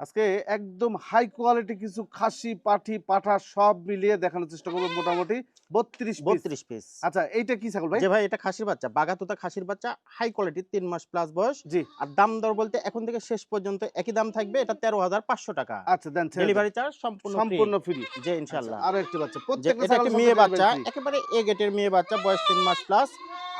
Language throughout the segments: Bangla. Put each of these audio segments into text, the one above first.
আজকে একদম হাই কোয়ালিটি কিছু খাসি পাঠি পাঠা সব মিলিয়ে দেখানোর চেষ্টা করব মোটামুটি বত্রিশ বত্রিশ পিস আচ্ছা এইটা কি ছাগল ভাই? যে ভাই এটা খাসির বাচ্চা বাগাতুতা খাসির বাচ্চা হাই কোয়ালিটি তিন মাস প্লাস বয়স। জি। আর দাম দর বলতে এখন থেকে শেষ পর্যন্ত একই দাম থাকবে এটা তেরো হাজার পাঁচশো টাকা। আচ্ছা দেন ডেলিভারি চার্জ সম্পূর্ণ সম্পূর্ণ ফ্রি যে ইনশাল্লাহ আরও একটু বাচ্চা। প্রত্যেকটা এটা মেয়ে বাচ্চা একেবারে এ গেটের মেয়ে বাচ্চা বয়স তিন মাস প্লাস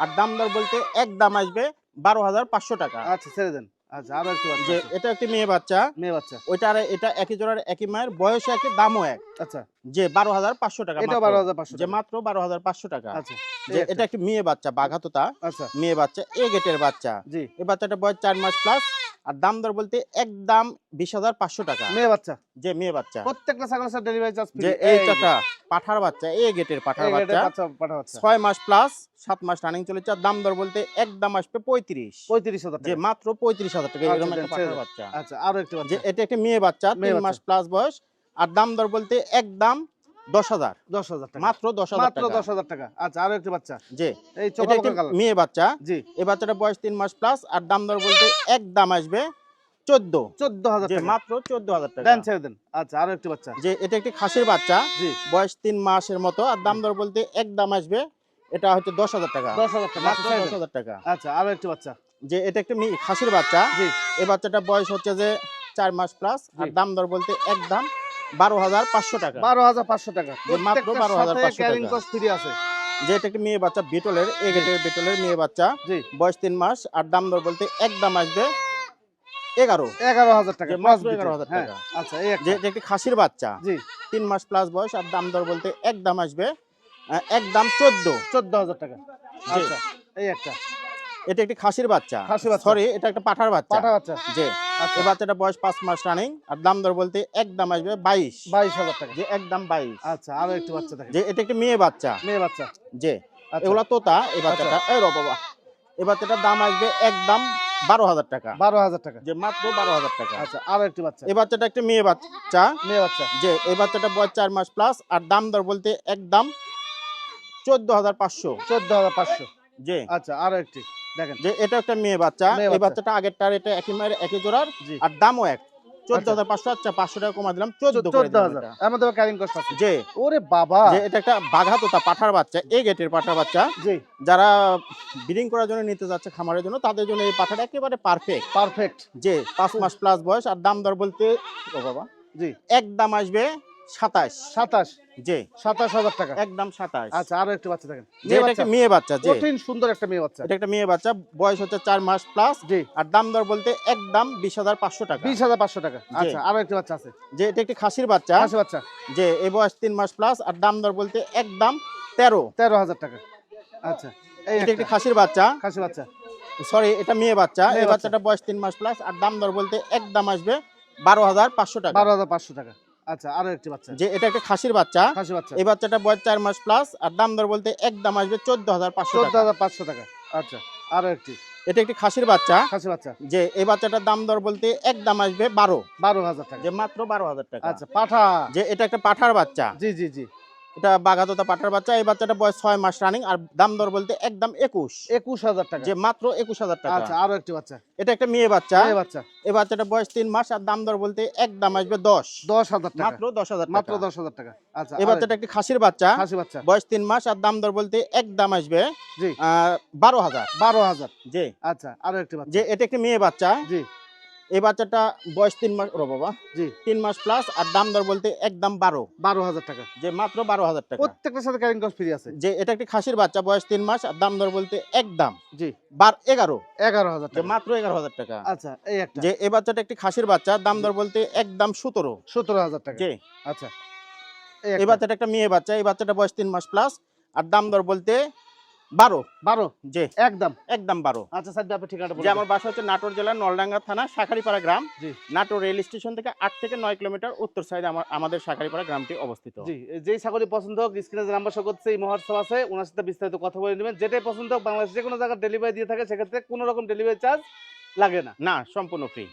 আর দাম দর বলতে এক দাম আসবে বারো হাজার পাঁচশো টাকা। আচ্ছা ছেড়ে দেন। আচ্ছা আরও একটু যে এটা একটি মেয়ে বাচ্চা। মেয়ে বাচ্চা। ওইটা আর এটা একই জোড়ার একই মায়ের বয়স একই দামও এক। আচ্ছা। যে বারো হাজার পাঁচশো টাকা এটা বারো হাজার পাঁচশো যে মাত্র বারো হাজার পাঁচশো টাকা। আচ্ছা যে এটা। একটি মেয়ে বাচ্চা বাঘাতোতা আচ্ছা। মেয়ে বাচ্চা এ গেটের বাচ্চা। জি। এই বাচ্চাটা বয়স চার মাস প্লাস আর দাম দর বলতে একদম বিশ হাজার পাঁচশো টাকা। মেয়ে বাচ্চা? যে মেয়ে বাচ্চা। প্রত্যেকটা ছাগলের সাথে ডেলিভারি চার্জ যে এই চাটা পাঠার বাচ্চা এ গেটের পাঠার বাচ্চা। ছয় মাস প্লাস সাত মাস রানিং চলেছে আর দাম দর বলতে একদম আসবে পঁয়ত্রিশ। পঁয়ত্রিশ হাজার যে মাত্র পঁয়ত্রিশ হাজার টাকা আচ্ছা, এরকম একটা পাঠার বাচ্চা। আচ্ছা আরও একটু যে এটা একটি মেয়ে বাচ্চা তিন মাস প্লাস বয়স আর দাম দর বলতে একদম দশ হাজার। দশ হাজার টাকা। মাত্র দশ হাজার মাত্র দশ হাজার টাকা। আচ্ছা আরও একটু বাচ্চা। যে এই এটা চোখা একটি কালার। মেয়ে বাচ্চা। জি। এই বাচ্চাটা বয়স তিন মাস প্লাস আর দাম দর বলতে এক দাম আসবে চোদ্দ। চোদ্দ হাজার মাত্র চোদ্দ হাজার টাকা। দেন ছেড়ে দেন। আচ্ছা আরও একটু বাচ্চা। যে এটা একটি খাসির বাচ্চা। জি। বয়স তিন মাসের মতো আর দাম দর বলতে এক দাম আসবে। এটা হচ্ছে দশ হাজার টাকা। দশ হাজার টাকা। মাত্র আচ্ছা, দশ হাজার টাকা। আচ্ছা আরও একটু বাচ্চা। যে এটা একটি খাসির বাচ্চা। জি। এই বাচ্চাটা বয়স হচ্ছে যে চার মাস প্লাস আর দাম দর বলতে এক দাম। বারো হাজার পাঁচশো টাকা। বারো হাজার পাঁচশো টাকা। যে মাত্র 12,500 ক্যারিং টাকা। ফ্রি আছে। যে এটা একটি মেয়ে বাচ্চা বিটলের বিটলের মেয়ে বাচ্চা বয়স তিন মাস আর দাম দর বলতে এক দাম আসবে এগারো। এগারো হাজার টাকা যে plus মাত্র বিটে। 11,000 হ্যাঁ, টাকা। আচ্ছা যে একটি খাসির বাচ্চা। জি। তিন মাস প্লাস বয়স আর দাম দর বলতে এক দাম আসবে এক দাম চোদ্দ। চোদ্দ হাজার টাকা। আচ্ছা এই একটা। এটা একটি খাসির বাচ্চা। খাসির বাচ্চা। সরি এটা একটা পাঠার বাচ্চা। পাঠা বাচ্চা। যে আচ্ছা এই বাচ্চাটা বয়স পাঁচ মাস রানিং আর দাম দর বলতে এক দাম আসবে বাইশ। বাইশ হাজার টাকা। যে একদম বাইশ। আচ্ছা আরও একটু বাচ্চা দেখেন। যে এটা একটি মেয়ে বাচ্চা। মেয়ে বাচ্চা। যে আচ্ছা। এগুলা তোতা এই বাচ্চাটা এই র বাবা। এই বাচ্চাটার দাম আসবে একদম বারো হাজার টাকা। বারো হাজার টাকা। যে মাত্র বারো হাজার টাকা। আচ্ছা আরও একটু বাচ্চা। এই বাচ্চাটা একটা মেয়ে বাচ্চা। মেয়ে বাচ্চা। যে এই বাচ্চাটা বয়স চার মাস প্লাস আর দাম দর বলতে একদম চোদ্দ হাজার পাঁচশো। চোদ্দ হাজার পাঁচশো। যে আচ্ছা আরও একটি। দেখেন। যে এটা একটা মেয়ে বাচ্চা এই বাচ্চা। বাচ্চাটা আগেরটার এটা একই মায়ের একই জোড়ার আর দামও এক। চোদ্দ আচ্ছা। হাজার পাঁচশো আচ্ছা পাঁচশো টাকা কমা দিলাম চোদ্দ চোদ্দ হাজার। এটা। ক্যারিং কস্ট আছে। যে ওরে বাবা। যে এটা একটা বাঘা তোতা পাঠার বাচ্চা এই গেটের পাঠার বাচ্চা। জি। যারা ব্রিডিং করার জন্য নিতে যাচ্ছে খামারের জন্য তাদের জন্য এই পাঠাটা একেবারে পারফেক্ট পারফেক্ট যে পাঁচ মাস প্লাস বয়স আর দাম দর বলতে ও বাবা। জি। এক দাম আসবে সাতাশ। সাতাশ? যে সাতাশ হাজার টাকা। একদম সাতাশ। আচ্ছা আরও একটু বাচ্চা দেখেন। যে এটা একটা মেয়ে বাচ্চা কঠিন সুন্দর একটা মেয়ে বাচ্চা। এটা একটা মেয়ে বাচ্চা বয়স হচ্ছে চার মাস প্লাস জি। আর দাম দর বলতে একদম বিশ হাজার পাঁচশো টাকা। বিশ হাজার পাঁচশো টাকা। আচ্ছা আরও একটি বাচ্চা আছে। যে এটা একটি খাসির বাচ্চা। খাসি বাচ্চা। যে এই বয়স তিন মাস প্লাস আর দাম দর বলতে একদম তেরো। তেরো হাজার টাকা। আচ্ছা এটা একটা খাসির বাচ্চা। খাসি বাচ্চা। সরি এটা মেয়ে বাচ্চা। এই বাচ্চাটা বয়স তিন মাস প্লাস আর দাম দর বলতে একদম আসবে বারো হাজার পাঁচশো টাকা। বারো হাজার পাঁচশো টাকা। আচ্ছা আরও একটি বাচ্চা। যে এটা একটা খাসির বাচ্চা। খাসি বাচ্চা। এই বাচ্চাটা বয়স চার মাস প্লাস আর দাম দর বলতে একদম আসবে চোদ্দ হাজার পাঁচশো চোদ্দ হাজার পাঁচশো টাকা। আচ্ছা আরও একটি। এটা একটি খাসির বাচ্চা। খাসি বাচ্চা। যে এই বাচ্চাটার দাম দর বলতে এক দাম আসবে বারো। বারো হাজার টাকা। যে মাত্র বারো হাজার টাকা। আচ্ছা পাঠা। যে এটা একটা পাঠার বাচ্চা। জি জি জি। এটা বাঘাতোতা পাঠার বাচ্চা। এই বাচ্চাটা বয়স ছয় মাস রানিং আর দাম দর বলতে একদম একুশ। একুশ হাজার টাকা। যে মাত্র একুশ হাজার টাকা। আচ্ছা আরও একটি বাচ্চা। এটা একটা মেয়ে বাচ্চা। মেয়ে বাচ্চা। এই বাচ্চাটা বয়স তিন মাস আর দাম দর বলতে একদম আসবে দশ। দশ হাজার টাকা। মাত্র দশ হাজার মাত্র দশ হাজার টাকা। আচ্ছা এই বাচ্চাটা একটি খাসির বাচ্চা। খাসি বাচ্চা। বয়স তিন মাস আর দাম দর বলতে এক দাম আসবে জি। বারো হাজার। বারো হাজার। যে আচ্ছা আরও একটি বাচ্চা। যে এটা একটি মেয়ে বাচ্চা। জি। এই বাচ্চাটা বয়স তিন মাস ও বাবা জি। তিন মাস প্লাস আর দাম দর বলতে একদম বারো। বারো হাজার টাকা। যে মাত্র বারো হাজার টাকা। প্রত্যেকটার সাথে ক্যারিং কস্ট ফ্রি আছে। যে এটা একটি খাসির বাচ্চা বয়স তিন মাস আর দাম দর বলতে একদম জি। বার এগারো। এগারো হাজার টাকা। মাত্র এগারো হাজার টাকা। আচ্ছা এই একটা। যে এই বাচ্চাটা একটি খাসির বাচ্চা দাম দর বলতে একদম সতেরো। সতেরো হাজার টাকা। যে আচ্ছা। এই বাচ্চাটা একটা মেয়ে বাচ্চা এই বাচ্চাটা বয়স তিন মাস প্লাস আর দাম দর বলতে বারো। বারো? যে একদম। একদম বারো। আচ্ছা স্যার আপনার ঠিকানাটা যে আমার বাসা হচ্ছে নাটোর জেলার নলডাঙ্গা থানা শাখারিপাড়া গ্রাম। জি। নাটোর রেল স্টেশন থেকে আট থেকে নয় কিলোমিটার উত্তর সাইডে আমার আমাদের শাখারিপাড়া গ্রামটি অবস্থিত। জি যেই ছাগলই পছন্দ হোক স্ক্রিনে যে নাম্বার শো করছে এই মহোৎসব আছে ওনার সাথে বিস্তারিত কথা বলে নেবেন। যেটাই পছন্দ হোক বাংলাদেশ যে কোনো জায়গায় ডেলিভারি দিয়ে থাকে সেক্ষেত্রে কোনো রকম ডেলিভারি চার্জ লাগে না। না সম্পূর্ণ ফ্রি